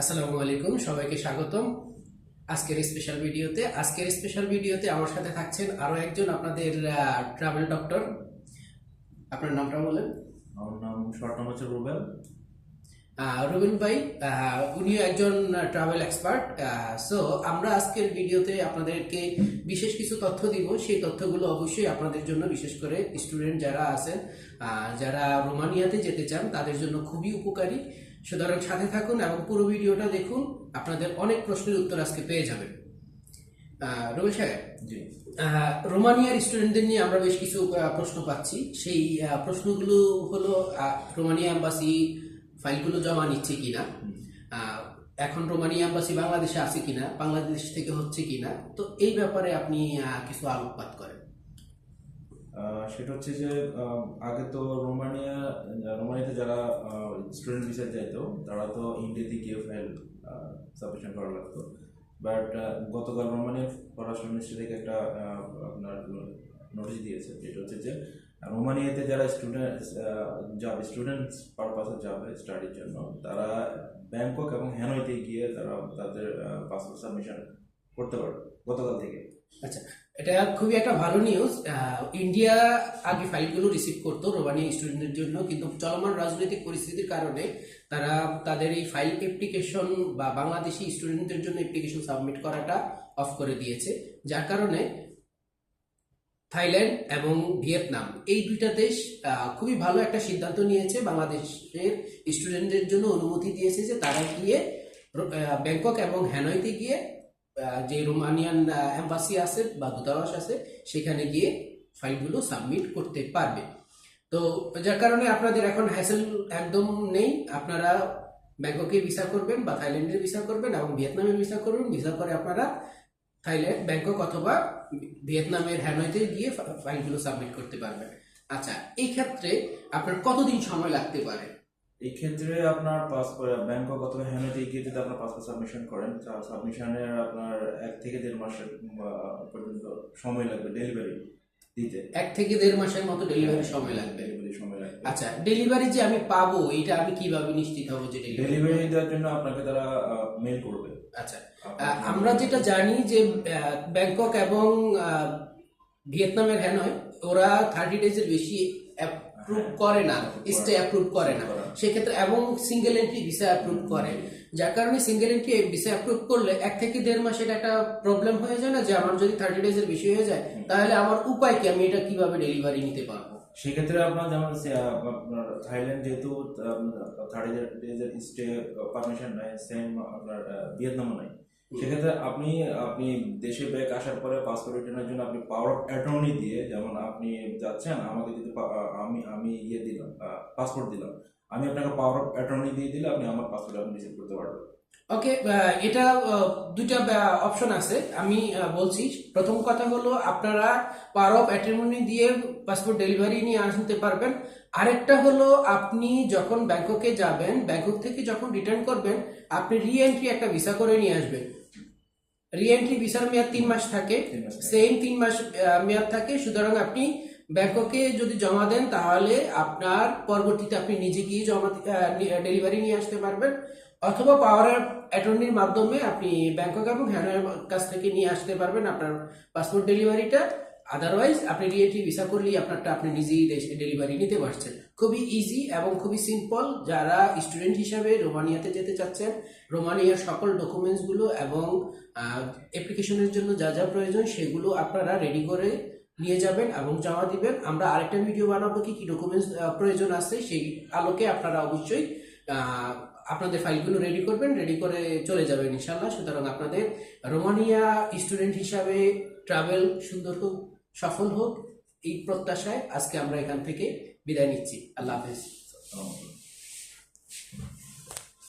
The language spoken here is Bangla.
আসসালামু আলাইকুম সবাইকে স্বাগতম। আজকের স্পেশাল ভিডিওতে আজকের স্পেশাল ভিডিওতে আমার সাথে থাকছেন আরও একজন আপনাদের ট্রাভেল ডক্টর আপনার নামটা বলেন। আমার নাম শর্ট নাম হচ্ছে রুবেল। রুবেল ভাই উনিও একজন ট্রাভেল এক্সপার্ট সো আমরা আজকের ভিডিওতে আপনাদেরকে বিশেষ কিছু তথ্য দিব। সেই তথ্যগুলো অবশ্যই আপনাদের জন্য বিশেষ করে স্টুডেন্ট যারা আছেন যারা রোমানিয়াতে যেতে চান তাদের জন্য খুবই উপকারী। সুতরাং সাথে থাকুন এবং পুরো ভিডিওটা দেখুন। আপনাদের অনেক প্রশ্নের উত্তর আজকে পেয়ে যাবেন। রুবেল সাহেব রোমানিয়ার স্টুডেন্টদের নিয়ে আমরা বেশ কিছু প্রশ্ন পাচ্ছি। সেই প্রশ্নগুলো হলো রোমানিয়া এম্বাসি ফাইলগুলো জমা নিচ্ছে কিনা? এখন রোমানিয়া এম্বাসি বাংলাদেশে আছে কিনা? বাংলাদেশ থেকে হচ্ছে কিনা? তো এই ব্যাপারে আপনি কিছু আলোকপাত করেন। সেটা হচ্ছে যে আগে তো রোমানিয়া রোমানিয়াতে যারা স্টুডেন্ট ভিসা যাইতো তারা তো ইন্ডিয়াতে গিয়ে ফাইল সাবমিশন করা লাগতো। বাট গতকাল রোমানিয়া পররাষ্ট্র মিনিস্ট্রি থেকে একটা আপনার নোটিশ দিয়েছে, যেটা হচ্ছে যে, রোমানিয়াতে যারা স্টুডেন্ট যাবে স্টুডেন্টস পারপাসে যাবে স্টাডির জন্য, তারা ব্যাংকক এবং হ্যানয়তে গিয়ে তারা তাদের পাসপোর্ট সাবমিশন করতে পারবে, গতকাল থেকে। আচ্ছা এটা খুবই একটা ভালো নিউজ ইন্ডিয়া আগে ফাইলগুলো রিসিভ করতো রোমানিয়া স্টুডেন্টদের জন্য, কিন্তু চলমান রাজনৈতিক পরিস্থিতির কারণে তারা তাদের এই ফাইল অ্যাপ্লিকেশন বা বাংলাদেশি স্টুডেন্টদের জন্য অ্যাপ্লিকেশন সাবমিট করাটা অফ করে দিয়েছে। যার কারণে থাইল্যান্ড এবং ভিয়েতনাম, এই দুইটা দেশ খুবই ভালো একটা সিদ্ধান্ত নিয়েছে। বাংলাদেশের স্টুডেন্টদের জন্য অনুমতি দিয়েছে যে তারা গিয়ে ব্যাংকক এবং হ্যানয়তে গিয়ে যে রোমানিয়ান এম্বাসি আছে বা দূতাবাস আছে, সেখানে গিয়ে ফাইলগুলো সাবমিট করতে পারবে। তো যার কারণে আপনাদের এখন হ্যাসেল একদম নেই। আপনারা ব্যাংককে ভিসা করবেন বা থাইল্যান্ডের ভিসা করবেন এবং ভিয়েতনামের ভিসা করবেন ভিসা করে আপনারা থাইল্যান্ড, ব্যাংকক অথবা ভিয়েতনামের হ্যানয়তে গিয়ে ফাইলগুলো সাবমিট করতে পারবেন। আচ্ছা এই ক্ষেত্রে আপনার কতদিন সময় লাগতে পারে? এই ক্ষেত্রে আপনার পাসপোর্ট ব্যাংকক অথবা হ্যানোতে গিয়ে যদি আপনার পাসপোর্ট সাবমিশন করেন সাবমিশনের আপনার এক থেকে দেড় মাসের পর্যন্ত সময় লাগবে ডেলিভারি দিতে। এক থেকে দেড় মাসের মতো ডেলিভারি সময় লাগবে। ডেলিভারি সময় লাগবে। আচ্ছা ডেলিভারি যে আমি পাবো এটা আমি কীভাবে নিশ্চিত হব যে ডেলিভারি দেওয়ার জন্য আপনাকে তারা মেল করবে। আচ্ছা আমরা যেটা জানি যে ব্যাংকক এবং ভিয়েতনামের হ্যানয় ওরা থার্টি ডেজের বেশি অ্যাপ্রুভ করে না স্টে অ্যাপ্রুভ করে না। সেক্ষেত্রে এবং সিঙ্গেল এন্ট্রি ভিসা অ্যাপ্রুভ করে। যার কারণে সিঙ্গেল এন্ট্রি ভিসা অ্যাপ্রুভ করলে এক থেকে দেড় মাসের একটা প্রবলেম হয়ে যায় না? যে আমার যদি থার্টি ডেজের বেশি হয়ে যায়, তাহলে আমার উপায় কি? আমি এটা কীভাবে ডেলিভারি নিতে পারব? সেক্ষেত্রে আপনার যেমন থাইল্যান্ড যেহেতু থার্ড ডেজের স্টে পারমিশন নেয় সেম আপনার ভিয়েতনামও নাই। সেক্ষেত্রে আপনি আপনি দেশে ব্যাক আসার পরে পাসপোর্ট রিটার্নের জন্য আপনি পাওয়ার অফ অ্যাটর্নি দিয়ে যেমন আপনি যাচ্ছেন, আমাকে যদি আমি আমি ইয়ে দিলাম পাসপোর্ট দিলাম, আমি আপনাকে পাওয়ার অফ অ্যাটর্নি দিয়ে দিলে আপনি আমার পাসপোর্ট আপনি রিসিভ করতে পারবেন। ওকে এটা দুইটা অপশন আছে। আমি বলছি প্রথম কথা হলো আপনারা পাওয়ার অফ অ্যাটর্নি দিয়ে পাসপোর্ট ডেলিভারি নিয়ে আসতে পারবেন। আরেকটা হলো আপনি যখন ব্যাংককে যাবেন ব্যাংকক থেকে যখন রিটার্ন করবেন আপনি রি এন্ট্রি একটা ভিসা করে নিয়ে আসবেন। রি এন্ট্রি ভিসার মেয়াদ তিন মাস থাকে। তিন মাস থাকে। সেম তিন মাস মেয়াদ থাকে। সুতরাং আপনি ব্যাংককে যদি জমা দেন তাহলে আপনার পরবর্তীতে আপনি নিজে গিয়ে জমা ডেলিভারি নিয়ে আসতে পারবেন। অথবা পাওয়ার অ্যাটর্নির মাধ্যমে আপনি ব্যাংকক এবং হ্যানের কাছ থেকে নিয়ে আসতে পারবেন আপনার পাসপোর্ট ডেলিভারিটা আদারওয়াইজ আপনি রিএন্ট্রি ভিসা করলেই আপনারটা আপনি নিজেই ডেলিভারি নিতে পারছেন। খুবই ইজি এবং খুবই সিম্পল যারা স্টুডেন্ট হিসাবে রোমানিয়াতে যেতে চাচ্ছেন, রোমানিয়ার সকল ডকুমেন্টসগুলো এবং অ্যাপ্লিকেশনের জন্য যা যা প্রয়োজন সেগুলো আপনারা রেডি করে নিয়ে যাবেন এবং জমা দিবেন। আমরা আরেকটা ভিডিও বানাবো কি কি ডকুমেন্টস প্রয়োজন আছে সেই আলোকে আপনারা অবশ্যই আপনাদের ফাইলগুলো রেডি করবেন রেডি করে চলে যাবেন ইনশাল্লাহ সুতরাং আপনাদের রোমানিয়া স্টুডেন্ট হিসাবে ট্রাভেল সুন্দর হোক, সফল হোক, এই প্রত্যাশায় আজকে আমরা এখান থেকে বিদায় নিচ্ছি। আল্লাহ হাফেজ।